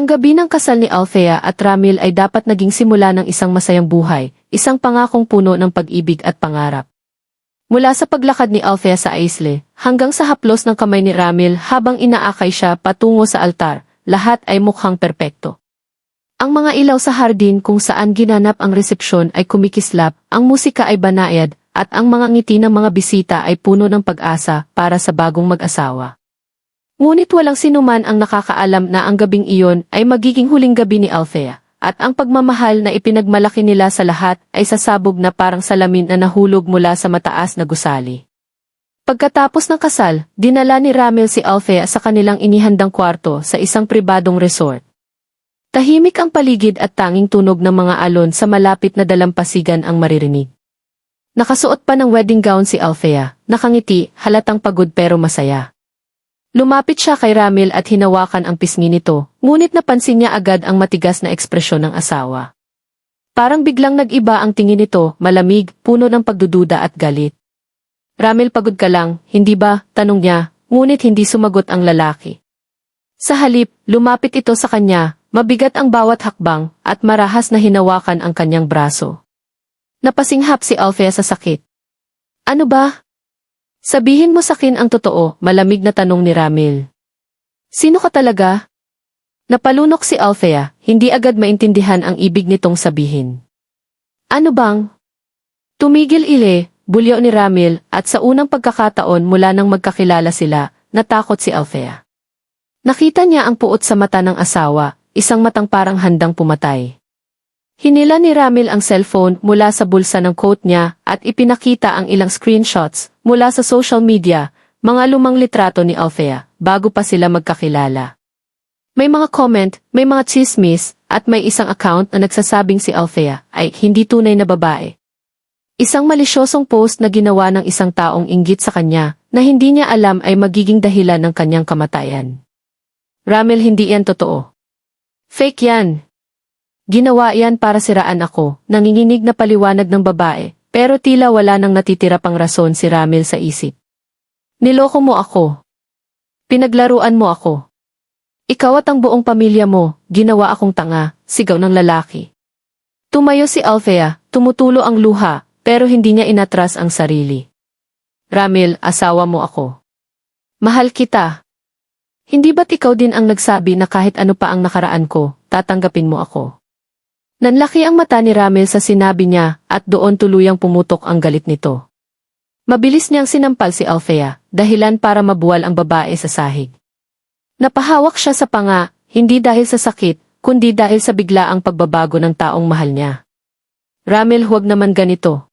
Ang gabi ng kasal ni Althea at Ramil ay dapat naging simula ng isang masayang buhay, isang pangakong puno ng pag-ibig at pangarap. Mula sa paglakad ni Althea sa Aisle, hanggang sa haplos ng kamay ni Ramil habang inaakay siya patungo sa altar, lahat ay mukhang perpekto. Ang mga ilaw sa hardin kung saan ginanap ang resepsyon ay kumikislap, ang musika ay banayad, at ang mga ngiti ng mga bisita ay puno ng pag-asa para sa bagong mag-asawa. Ngunit walang sinuman ang nakakaalam na ang gabing iyon ay magiging huling gabi ni Althea, at ang pagmamahal na ipinagmalaki nila sa lahat ay sasabog na parang salamin na nahulog mula sa mataas na gusali. Pagkatapos ng kasal, dinala ni Ramil si Althea sa kanilang inihandang kwarto sa isang pribadong resort. Tahimik ang paligid at tanging tunog ng mga alon sa malapit na dalampasigan ang maririnig. Nakasuot pa ng wedding gown si Althea, nakangiti, halatang pagod pero masaya. Lumapit siya kay Ramil at hinawakan ang pisngi nito, ngunit napansin niya agad ang matigas na ekspresyon ng asawa. Parang biglang nag-iba ang tingin nito, malamig, puno ng pagdududa at galit. Ramil pagod ka lang, hindi ba? Tanong niya, ngunit hindi sumagot ang lalaki. Sa halip, lumapit ito sa kanya, mabigat ang bawat hakbang, at marahas na hinawakan ang kanyang braso. Napasinghap si Althea sa sakit. Ano ba? Sabihin mo sakin ang totoo, malamig na tanong ni Ramil. Sino ka talaga? Napalunok si Althea, hindi agad maintindihan ang ibig nitong sabihin. Ano bang? Tumigil ile, bulyo ni Ramil, at sa unang pagkakataon mula nang magkakilala sila, natakot si Althea. Nakita niya ang puot sa mata ng asawa, isang matang parang handang pumatay. Hinila ni Ramil ang cellphone mula sa bulsa ng coat niya at ipinakita ang ilang screenshots mula sa social media, mga lumang litrato ni Althea, bago pa sila magkakilala. May mga comment, may mga chismis, at may isang account na nagsasabing si Althea ay hindi tunay na babae. Isang malisyosong post na ginawa ng isang taong inggit sa kanya na hindi niya alam ay magiging dahilan ng kanyang kamatayan. Ramil hindi yan totoo. Fake yan, Ginawa yan para siraan ako, nanginginig na paliwanag ng babae, pero tila wala nang natitira pang rason si Ramil sa isip. Niloko mo ako. Pinaglaruan mo ako. Ikaw at ang buong pamilya mo, ginawa akong tanga, sigaw ng lalaki. Tumayo si Althea, tumutulo ang luha, pero hindi niya inatras ang sarili. Ramil, asawa mo ako. Mahal kita. Hindi ba't ikaw din ang nagsabi na kahit ano pa ang nakaraan ko, tatanggapin mo ako? Nanlaki ang mata ni Ramil sa sinabi niya at doon tuluyang pumutok ang galit nito. Mabilis niyang sinampal si Althea, dahilan para mabuwal ang babae sa sahig. Napahawak siya sa panga, hindi dahil sa sakit, kundi dahil sa biglaang pagbabago ng taong mahal niya. Ramil huwag naman ganito.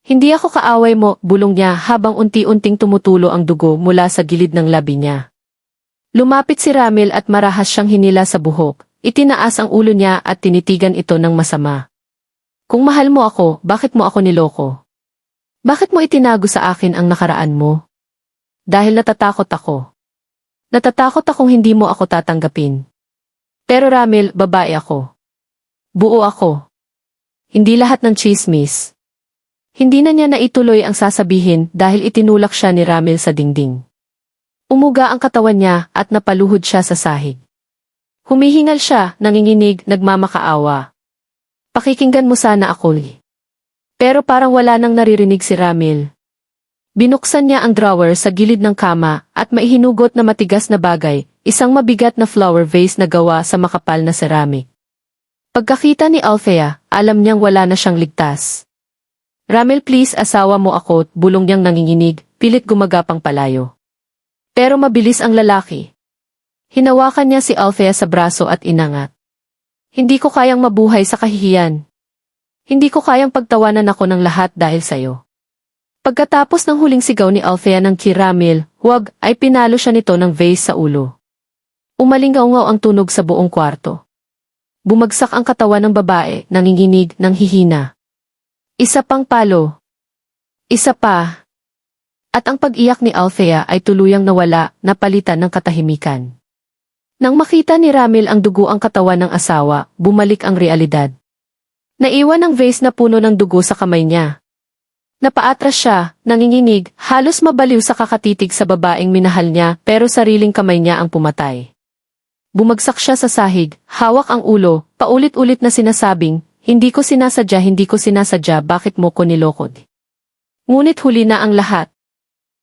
Hindi ako kaaway mo, bulong niya habang unti-unting tumutulo ang dugo mula sa gilid ng labi niya. Lumapit si Ramil at marahas siyang hinila sa buhok, Itinaas ang ulo niya at tinitigan ito ng masama. Kung mahal mo ako, bakit mo ako niloko? Bakit mo itinago sa akin ang nakaraan mo? Dahil natatakot ako. Natatakot akong hindi mo ako tatanggapin. Pero Ramil, babae ako. Buo ako. Hindi lahat ng chismis. Hindi na niya naituloy ang sasabihin dahil itinulak siya ni Ramil sa dingding. Umuga ang katawan niya at napaluhod siya sa sahig. Humihingal siya, nanginginig, nagmamakaawa. Pakikinggan mo sana ako. Pero parang wala nang naririnig si Ramil. Binuksan niya ang drawer sa gilid ng kama at maihinugot na matigas na bagay, isang mabigat na flower vase na gawa sa makapal na ceramic. Pagkakita ni Althea, alam niyang wala na siyang ligtas. Ramil please asawa mo ako, bulong niyang nanginginig, pilit gumagapang palayo. Pero mabilis ang lalaki, Hinawakan niya si Althea sa braso at inangat. Hindi ko kayang mabuhay sa kahihiyan. Hindi ko kayang pagtawanan ako ng lahat dahil sa'yo. Pagkatapos ng huling sigaw ni Althea ng kiramil, huwag, ay pinalo siya nito ng vase sa ulo. Umalingaw ang tunog sa buong kwarto. Bumagsak ang katawan ng babae, nanginginig, ng hihina. Isa pang palo. Isa pa. At ang pag-iyak ni Althea ay tuluyang nawala, napalitan ng katahimikan. Nang makita ni Ramil ang dugo ang katawan ng asawa, bumalik ang realidad. Naiwan ang vase na puno ng dugo sa kamay niya. Napaatras siya, nanginginig, halos mabaliw sa kakatitig sa babaeng minahal niya pero sariling kamay niya ang pumatay. Bumagsak siya sa sahig, hawak ang ulo, paulit-ulit na sinasabing, hindi ko sinasadya, hindi ko sinasadya, bakit mo ko nilokod? Ngunit huli na ang lahat.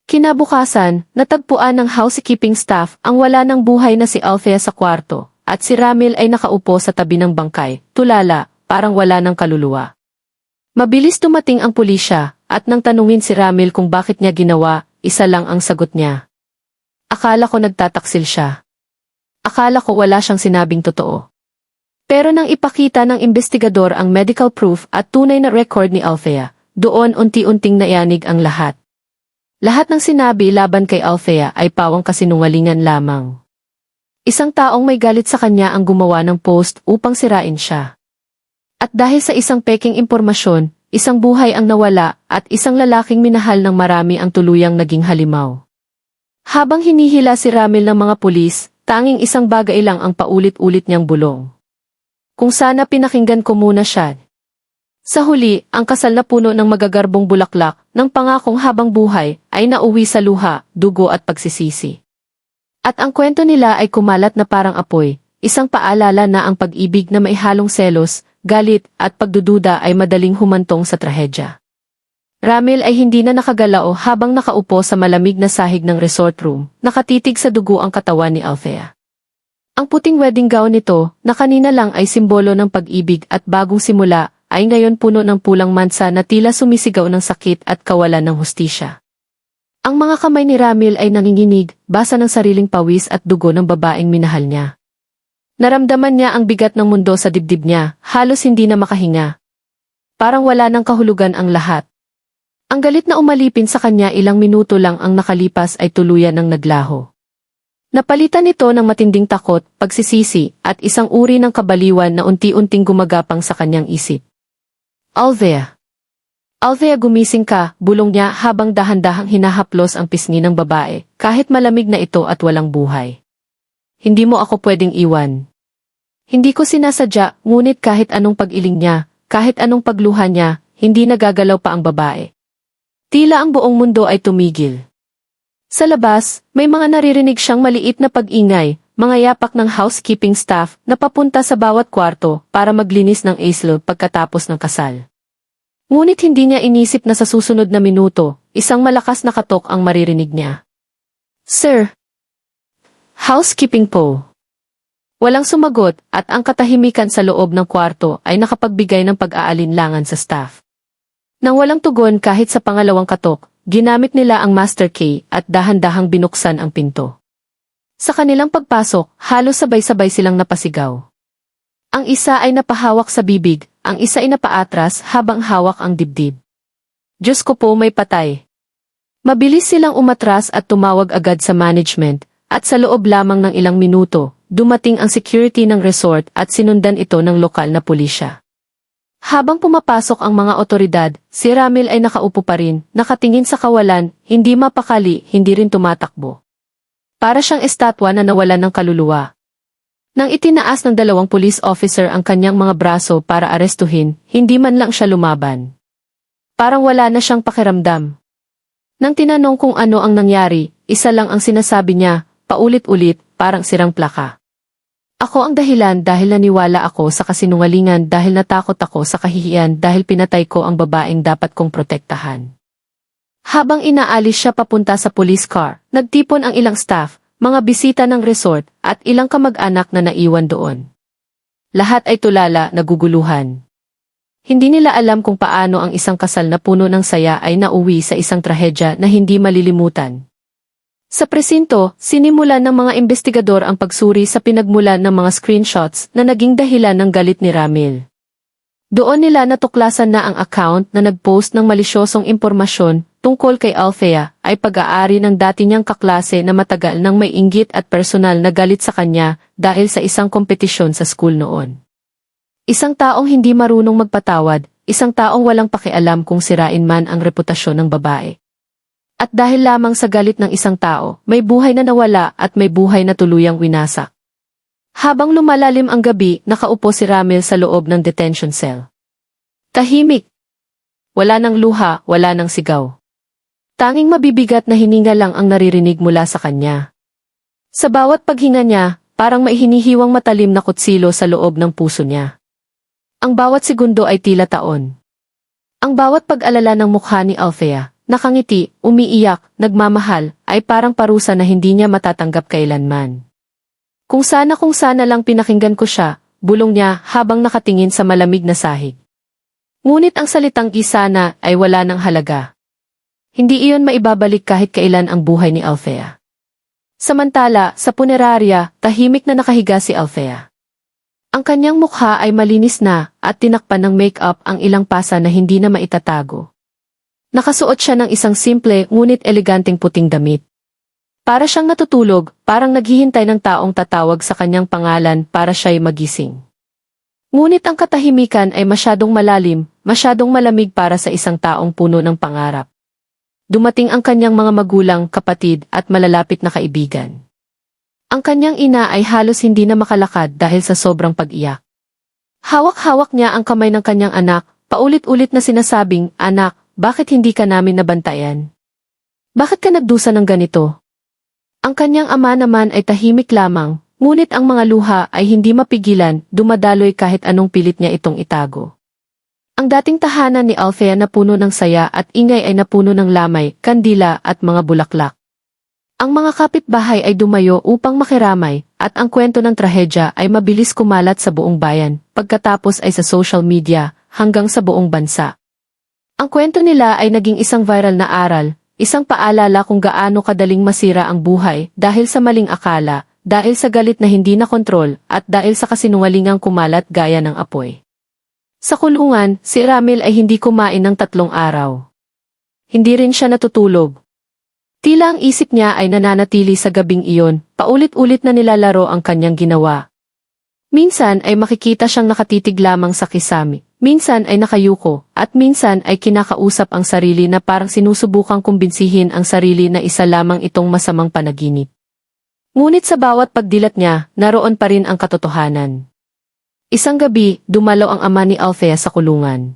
Kinabukasan, natagpuan ng housekeeping staff ang wala ng buhay na si Althea sa kwarto, at si Ramil ay nakaupo sa tabi ng bangkay, tulala, parang wala ng kaluluwa. Mabilis tumating ang pulisya, at nang tanungin si Ramil kung bakit niya ginawa, isa lang ang sagot niya. Akala ko nagtataksil siya. Akala ko wala siyang sinabing totoo. Pero nang ipakita ng investigador ang medical proof at tunay na record ni Althea, doon unti-unting nayanig ang lahat. Lahat ng sinabi laban kay Althea ay pawang kasinungalingan lamang. Isang taong may galit sa kanya ang gumawa ng post upang sirain siya. At dahil sa isang peking impormasyon, isang buhay ang nawala at isang lalaking minahal ng marami ang tuluyang naging halimaw. Habang hinihila si Ramil ng mga pulis, tanging isang bagay lang ang paulit-ulit niyang bulong. Kung sana pinakinggan ko muna siya. Sa huli, ang kasal na puno ng magagarbong bulaklak ng pangakong habang buhay ay nauwi sa luha, dugo at pagsisisi. At ang kwento nila ay kumalat na parang apoy, isang paalala na ang pag-ibig na may halong selos, galit at pagdududa ay madaling humantong sa trahedya. Ramil ay hindi na nakagalao habang nakaupo sa malamig na sahig ng resort room, nakatitig sa dugo ang katawan ni Althea. Ang puting wedding gown nito, na kanina lang ay simbolo ng pag-ibig at bagong simula, ay ngayon puno ng pulang mansa na tila sumisigaw ng sakit at kawalan ng hustisya. Ang mga kamay ni Ramil ay nanginginig, basa ng sariling pawis at dugo ng babaeng minahal niya. Naramdaman niya ang bigat ng mundo sa dibdib niya, halos hindi na makahinga. Parang wala ng kahulugan ang lahat. Ang galit na umalipin sa kanya ilang minuto lang ang nakalipas ay tuluyan ng naglaho. Napalitan nito ng matinding takot, pagsisisi, at isang uri ng kabaliwan na unti-unting gumagapang sa kanyang isip. Althea. Althea gumising ka, bulong niya habang dahan-dahang hinahaplos ang pisngi ng babae, kahit malamig na ito at walang buhay. Hindi mo ako pwedeng iwan. Hindi ko sinasadya, ngunit kahit anong pag-iling niya, kahit anong pagluha niya, hindi nagagalaw pa ang babae. Tila ang buong mundo ay tumigil. Sa labas, may mga naririnig siyang maliit na pag-ingay, mga yapak ng housekeeping staff na papunta sa bawat kwarto para maglinis ng ASL pagkatapos ng kasal. Ngunit hindi niya inisip na sa susunod na minuto, isang malakas na katok ang maririnig niya. Sir! Housekeeping po. Walang sumagot at ang katahimikan sa loob ng kwarto ay nakapagbigay ng pag-aalinlangan sa staff. Nang walang tugon kahit sa pangalawang katok, ginamit nila ang master key at dahan-dahang binuksan ang pinto. Sa kanilang pagpasok, halos sabay-sabay silang napasigaw. Ang isa ay napahawak sa bibig, ang isa ay napaatras habang hawak ang dibdib. Diyos ko po may patay. Mabilis silang umatras at tumawag agad sa management, at sa loob lamang ng ilang minuto, dumating ang security ng resort at sinundan ito ng lokal na pulisya. Habang pumapasok ang mga otoridad, si Ramil ay nakaupo pa rin, nakatingin sa kawalan, hindi mapakali, hindi rin tumatakbo. Para siyang estatwa na nawalan ng kaluluwa. Nang itinaas ng dalawang police officer ang kanyang mga braso para arestuhin, hindi man lang siya lumaban. Parang wala na siyang pakiramdam. Nang tinanong kung ano ang nangyari, isa lang ang sinasabi niya, paulit-ulit, parang sirang plaka. Ako ang dahilan dahil naniwala ako sa kasinungalingan dahil natakot ako sa kahihiyan dahil pinatay ko ang babaeng dapat kong protektahan. Habang inaalis siya papunta sa police car, nagtipon ang ilang staff, mga bisita ng resort, at ilang kamag-anak na naiwan doon. Lahat ay tulala, naguguluhan. Hindi nila alam kung paano ang isang kasal na puno ng saya ay nauwi sa isang trahedya na hindi malilimutan. Sa presinto, sinimulan ng mga investigador ang pagsuri sa pinagmulan ng mga screenshots na naging dahilan ng galit ni Ramil. Doon nila natuklasan na ang account na nagpost ng malisyosong impormasyon tungkol kay Althea ay pag-aari ng dati niyang kaklase na matagal nang may inggit at personal na galit sa kanya dahil sa isang kompetisyon sa school noon. Isang taong hindi marunong magpatawad, isang taong walang pakialam kung sirain man ang reputasyon ng babae. At dahil lamang sa galit ng isang tao, may buhay na nawala at may buhay na tuluyang winasak. Habang lumalalim ang gabi, nakaupo si Ramil sa loob ng detention cell. Tahimik. Wala ng luha, wala ng sigaw. Tanging mabibigat na hininga lang ang naririnig mula sa kanya. Sa bawat paghinga niya, parang may hinihiwang matalim na kutsilo sa loob ng puso niya. Ang bawat segundo ay tila taon. Ang bawat pag-alala ng mukha ni Althea, nakangiti, umiiyak, nagmamahal, ay parang parusa na hindi niya matatanggap kailanman. Kung sana kung sana lang pinakinggan ko siya, bulong niya habang nakatingin sa malamig na sahig. Ngunit ang salitang isana ay wala ng halaga. Hindi iyon maibabalik kahit kailan ang buhay ni Althea. Samantala, sa punerarya, tahimik na nakahiga si Althea. Ang kanyang mukha ay malinis na at tinakpan ng make-up ang ilang pasa na hindi na maitatago. Nakasuot siya ng isang simple ngunit eleganteng puting damit. Para siyang natutulog, parang naghihintay ng taong tatawag sa kanyang pangalan para siya'y magising. Ngunit ang katahimikan ay masyadong malalim, masyadong malamig para sa isang taong puno ng pangarap. Dumating ang kanyang mga magulang, kapatid at malalapit na kaibigan. Ang kanyang ina ay halos hindi na makalakad dahil sa sobrang pag-iyak. Hawak-hawak niya ang kamay ng kanyang anak, paulit-ulit na sinasabing, Anak, bakit hindi ka namin nabantayan? Bakit ka nagdusa ng ganito? Ang kanyang ama naman ay tahimik lamang, ngunit ang mga luha ay hindi mapigilan, dumadaloy kahit anong pilit niya itong itago. Ang dating tahanan ni Althea na puno ng saya at ingay ay napuno ng lamay, kandila at mga bulaklak. Ang mga kapitbahay ay dumayo upang makiramay, at ang kwento ng trahedya ay mabilis kumalat sa buong bayan, pagkatapos ay sa social media, hanggang sa buong bansa. Ang kwento nila ay naging isang viral na aral, isang paalala kung gaano kadaling masira ang buhay dahil sa maling akala, dahil sa galit na hindi na kontrol, at dahil sa kasinungalingang kumalat gaya ng apoy. Sa kulungan, si Ramil ay hindi kumain ng tatlong araw. Hindi rin siya natutulog, Tila ang isip niya ay nananatili sa gabing iyon, paulit-ulit na nilalaro ang kanyang ginawa. Minsan ay makikita siyang nakatitig lamang sa kisami, minsan ay nakayuko, at minsan ay kinakausap ang sarili na parang sinusubukang kumbinsihin ang sarili na isa lamang itong masamang panaginip. Ngunit sa bawat pagdilat niya, naroon pa rin ang katotohanan. Isang gabi, dumalaw ang ama ni Althea sa kulungan.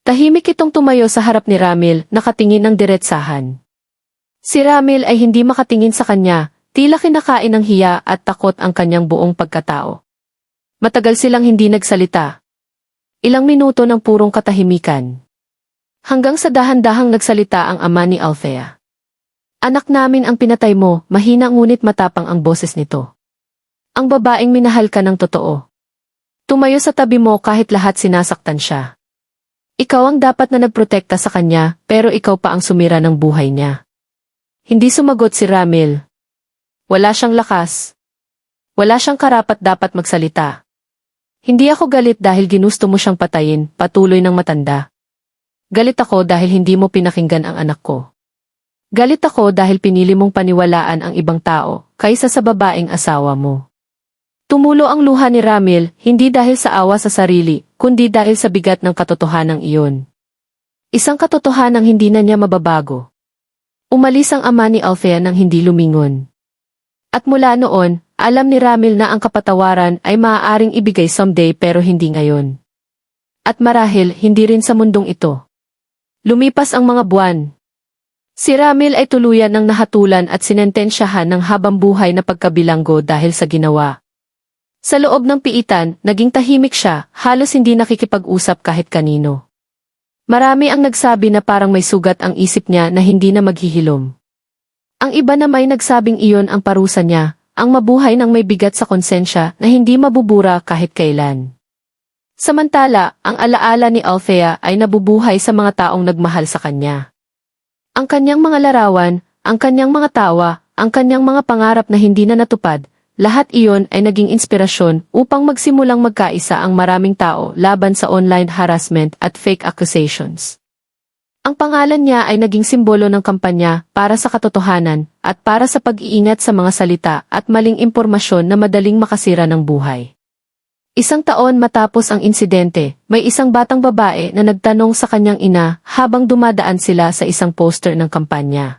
Tahimik itong tumayo sa harap ni Ramil, nakatingin ng diretsahan. Si Ramil ay hindi makatingin sa kanya, tila kinakain ng hiya at takot ang kanyang buong pagkatao. Matagal silang hindi nagsalita. Ilang minuto ng purong katahimikan. Hanggang sa dahan-dahang nagsalita ang ama ni Althea. Anak namin ang pinatay mo, mahina ngunit matapang ang boses nito. Ang babaeng minahal ka ng totoo. Tumayo sa tabi mo kahit lahat sinasaktan siya. Ikaw ang dapat na nagprotekta sa kanya, pero ikaw pa ang sumira ng buhay niya. Hindi sumagot si Ramil. Wala siyang lakas. Wala siyang karapat dapat magsalita. Hindi ako galit dahil ginusto mo siyang patayin, patuloy ng matanda. Galit ako dahil hindi mo pinakinggan ang anak ko. Galit ako dahil pinili mong paniwalaan ang ibang tao, kaysa sa babaeng asawa mo. Tumulo ang luha ni Ramil, hindi dahil sa awa sa sarili, kundi dahil sa bigat ng katotohanang iyon. Isang katotohanang hindi na niya mababago. Umalis ang ama ni Althea nang hindi lumingon. At mula noon, alam ni Ramil na ang kapatawaran ay maaaring ibigay someday pero hindi ngayon. At marahil hindi rin sa mundong ito. Lumipas ang mga buwan. Si Ramil ay tuluyan ng nahatulan at sinentensyahan ng habang buhay na pagkabilanggo dahil sa ginawa. Sa loob ng piitan, naging tahimik siya, halos hindi nakikipag-usap kahit kanino. Marami ang nagsabi na parang may sugat ang isip niya na hindi na maghihilom. Ang iba na may nagsabing iyon ang parusa niya, ang mabuhay ng may bigat sa konsensya na hindi mabubura kahit kailan. Samantala, ang alaala ni Althea ay nabubuhay sa mga taong nagmahal sa kanya. Ang kanyang mga larawan, ang kanyang mga tawa, ang kanyang mga pangarap na hindi na natupad, lahat iyon ay naging inspirasyon upang magsimulang magkaisa ang maraming tao laban sa online harassment at fake accusations. Ang pangalan niya ay naging simbolo ng kampanya para sa katotohanan at para sa pag-iingat sa mga salita at maling impormasyon na madaling makasira ng buhay. Isang taon matapos ang insidente, may isang batang babae na nagtanong sa kanyang ina habang dumadaan sila sa isang poster ng kampanya.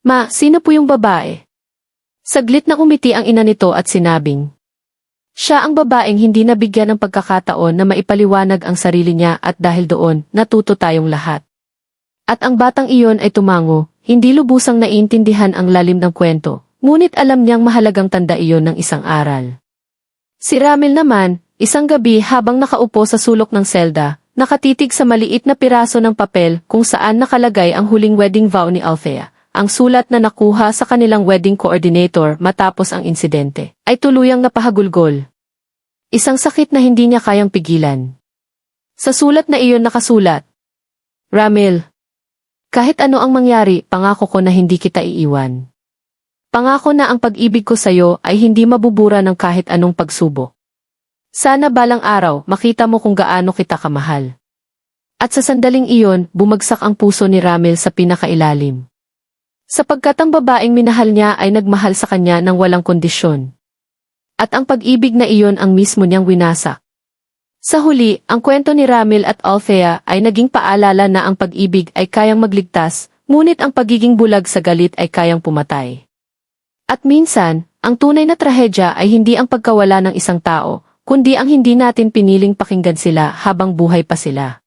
Ma, sino po yung babae? Saglit na umiti ang ina nito at sinabing, siya ang babaeng hindi nabigyan ng pagkakataon na maipaliwanag ang sarili niya at dahil doon, natuto tayong lahat. At ang batang iyon ay tumango, hindi lubusang naiintindihan ang lalim ng kwento, Ngunit alam niyang mahalagang tanda iyon ng isang aral. Si Ramil naman, isang gabi habang nakaupo sa sulok ng selda, nakatitig sa maliit na piraso ng papel kung saan nakalagay ang huling wedding vow ni Althea. Ang sulat na nakuha sa kanilang wedding coordinator matapos ang insidente ay tuluyang napahagulgol. Isang sakit na hindi niya kayang pigilan. Sa sulat na iyon nakasulat, Ramil, kahit ano ang mangyari, pangako ko na hindi kita iiwan. Pangako na ang pag-ibig ko sa'yo ay hindi mabubura ng kahit anong pagsubok. Sana balang araw makita mo kung gaano kita kamahal. At sa sandaling iyon, bumagsak ang puso ni Ramil sa pinakailalim. Sapagkat ang babaeng minahal niya ay nagmahal sa kanya ng walang kondisyon. At ang pag-ibig na iyon ang mismo niyang winasak. Sa huli, ang kwento ni Ramil at Althea ay naging paalala na ang pag-ibig ay kayang magligtas, ngunit ang pagiging bulag sa galit ay kayang pumatay. At minsan, ang tunay na trahedya ay hindi ang pagkawala ng isang tao, kundi ang hindi natin piniling pakinggan sila habang buhay pa sila.